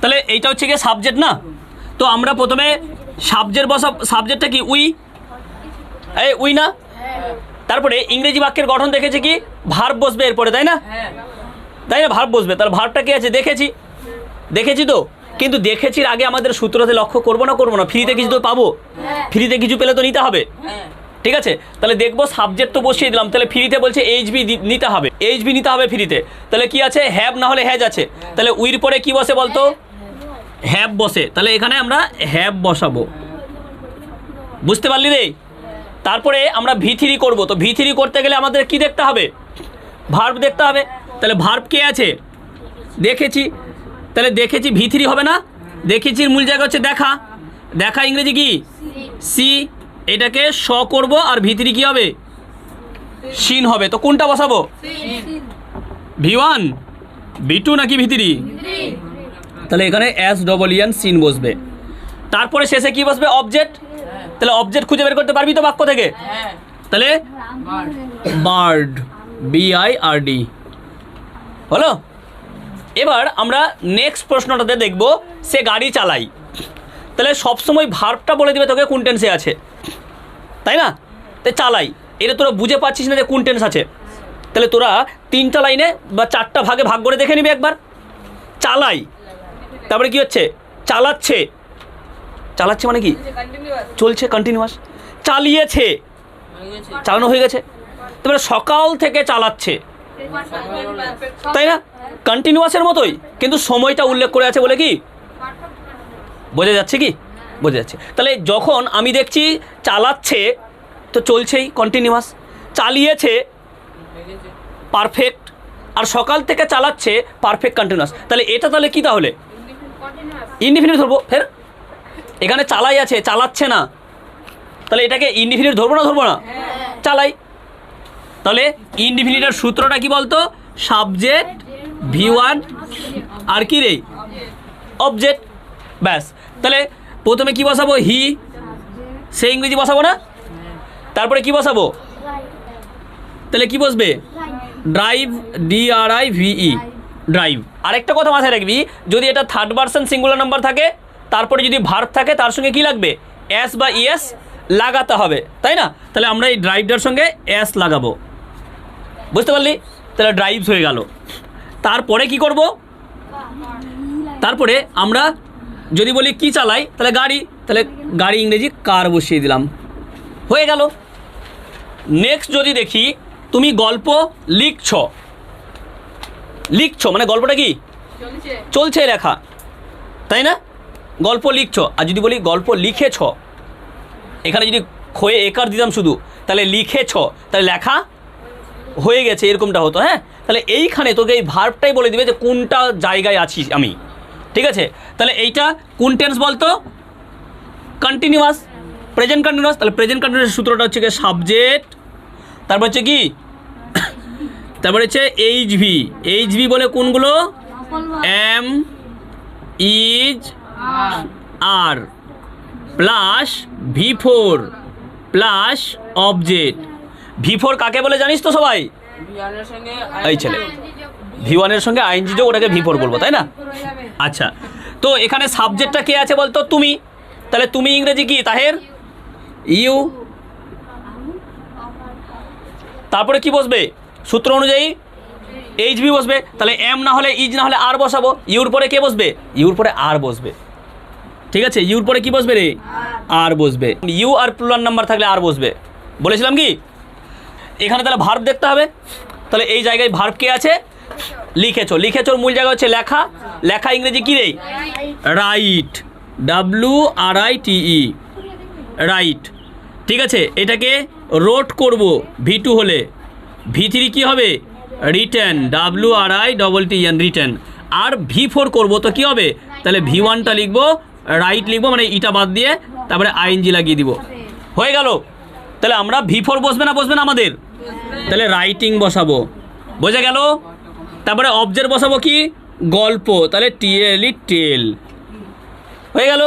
তাহলে এইটা হচ্ছে গিয়ে সাবজেক্ট না? তো আমরা প্রথমে সাবজেক্ট বসা সাবজেক্টটা কি? উই? এই উই না? তারপরে ইংরেজি বাক্যের গঠন দেখেছি কি? ভার্ব বসবে এরপরে, তাই না? তাই না? ভার্ব বসবে। তাহলে ভার্বটা কি আছে? দেখেছি। দেখেছি তো? কিন্তু দেখেছির আগে আমাদের সূত্রতে লক্ষ্য করব না করব না? ফ্রিতে কিছু তো পাবো? ফ্রিতে কিছু পেলে তো নিতে হবে? ঠিক আছে? তাহলে দেখব সাবজেক্ট তো বসিয়ে দিলাম। তাহলে ফ্রিতে বলছে এইচবি নিতে হবে। এইচবি নিতে হবে ফ্রিতে। তাহলে কি আছে? হ্যাভ না হলে হ্যাজ আছে। তাহলে উইর পরে কি বসে বলতো? হ্যাভ বসে। তাহলে এখানে আমরা হ্যাভ বসাবো। বুঝতে পারলি রে? তারপরে আমরা ভি থ্রি করব। তো ভি থ্রি করতে গেলে আমাদের কি দেখতে হবে? ভার্ব দেখতে হবে। তাহলে ভার্ব কে আছে? দেখেছি। তাহলে দেখেছি ভি থ্রি হবে না? দেখেছির মূল জায়গা হচ্ছে দেখা। দেখা ইংরেজি কি? সি এটাকে স করব আর ভি থ্রি কী হবে? সিন হবে। তো কোনটা বসাবো? V one? ভি টু নাকি ভি থ্রি। তাহলে এখানে এস ডবল ইয়ান সিন বসবে। তারপরে শেষে কি বসবে? অবজেক্ট তাহলে অবজেক্ট খুঁজে বের করতে পারবি তো বাক্য থেকে? তাহলে bird B I R D হলো? এবার আমরা নেক্সট প্রশ্নটাতে দেখব সে গাড়ি চালাই। তাহলে সবসময় ভার্বটা বলে দিবে তোকে কোন টেন্সে আছে। তাই না? তাই চালাই। এটা তোরা বুঝে পাচ্ছিস না যে কোন টেন্স আছে। তাহলে তোরা তিনটা লাইনে বা চারটা ভাগে ভাগ করে দেখে নিবি একবার। চালাই। তারপরে কি হচ্ছে? চালাচ্ছে। চালাচ্ছে মানে কি? চলছে কন্টিনিউয়াস চালিয়েছে। চালানো হয়ে গেছে। তারপরে সকাল থেকে চালাচ্ছে। তাই না? কন্টিনিউয়াসের মতোই। কিন্তু সময়টা উল্লেখ করে আছে বলে কি? বোঝা যাচ্ছে কি? বোঝা যাচ্ছে। তাহলে যখন আমি দেখছি চালাচ্ছে তো চলছেই কন্টিনিউয়াস চালিয়েছে পারফেক্ট আর সকাল থেকে চালাচ্ছে পারফেক্ট কন্টিনিউয়াস তাহলে এটা তাহলে কি তাহলে? ইনডিফিনিট ধরবো, ফের? এখানে চালাই আছে, চালাচ্ছে না। তাহলে এটাকে ইনডিফিনিট ধরবো না ধরবো না? চালাই। তাহলে ইনডিফিনিটের সূত্রটা কি বলতো? সাবজেক্ট, ভি ওয়ান, আর কি রে? অবজেক্ট। ব্যাস। তাহলে প্রথমে কি বসাবো? হি। সে ইংরেজি বসাবো না? তারপরে কি বসাবো? তাহলে কি বসবে? Drive, D R I V E drive আরেকটা কথা মাথায় রাখবি, যদি এটা থার্ড পার্সন সিঙ্গুলার নাম্বার থাকে, তারপরে যদি ভার্ব থাকে, তার সঙ্গে কি লাগবে? এস বা ইএস লাগাতে হবে, তাই না? তাহলে আমরা এই ড্রাইভটার সঙ্গে এস লাগাবো। বুঝতে পারলি? তাহলে ড্রাইভস হয়ে গেল। তারপরে কি করব? তারপরে আমরা যদি বলি কি চালাই, তাহলে গাড়ি তাহলে গাড়ি ইংরেজি কার বসিয়ে দিলাম। হয়ে গেল। নেক্সট যদি দেখি, তুমি গল্প লিখছ। লিখছ? মানে গল্পটা কি? চলছে। লেখা। তাই না? গল্প লিখছ। আর যদি বলি গল্প লিখেছ এখানে যদি খয়ে একার দিতাম শুধু তাহলে লিখেছ তাহলে লেখা হয়ে গেছে এরকমটা হতো হ্যাঁ? তাহলে এইখানে তোকে এই ভার্বটাই বলে দিবে যে কোনটা জায়গায় আছি আমি। ঠিক আছে? তাহলে এইটা কোন টেন্স বলতো? কন্টিনিউয়াস প্রেজেন্ট কন্টিনিউয়াস তাহলে প্রেজেন্ট কন্টিনিউয়াস সূত্রটা হচ্ছে কি সাবজেক্ট তারপর হচ্ছে কি? তারপরে হচ্ছে এইচ ভি এইচ ভি বলে কোনগুলো? Am is are plus V four plus object V four কাকে বলে জানিস তো সবাই? এই ছেলে। ভি ওয়ানের সঙ্গে আইনজি যোগ, ওটাকে ভি ফোর বলব, তাই না? আচ্ছা। তো এখানে সাবজেক্টটা কে আছে বলতো? তুমি। তাহলে তুমি ইংরেজি কি? তাহের? ইউ। তারপরে কি বসবে? সূত্র অনুযায়ী এইচ বি বসবে, তাহলে এম না হলে ইজ না হলে আর বসাবো। ইউর পরে কে বসবে? ইউর পরে আর বসবে। ঠিক আছে? ইউর পরে কি বসবে রে? আর বসবে। ইউ আর প্লুরাল নাম্বার থাকলে আর বসবে। বলেছিলাম কি? এখানে তাহলে ভার্ব দেখতে হবে। তাহলে এই জায়গায় ভার্ব কে আছে? লিখেছো। লিখেছোর মূল জায়গা হচ্ছে লেখা। লেখা ইংরেজি কি রে? Write W R I T E write ঠিক আছে? এটাকে রোট করব। ভি টু হলে। ভি থ্রি কী হবে? Written W R I double T N written. R V four করব তো কী হবে? তাহলে ভি ওয়ানটা লিখব রাইট লিখব মানে ইটা বাদ দিয়ে তারপরে আইএনজি লাগিয়ে দিব। হয়ে গেল? তাহলে আমরা ভি ফোর বসবে না বসবে না আমাদের? তাহলে রাইটিং বসাবো। বোঝা গেল? তারপরে অবজেক্ট বসাবো কি? গল্প। তাহলে টিএলই টেল হয়ে গেল?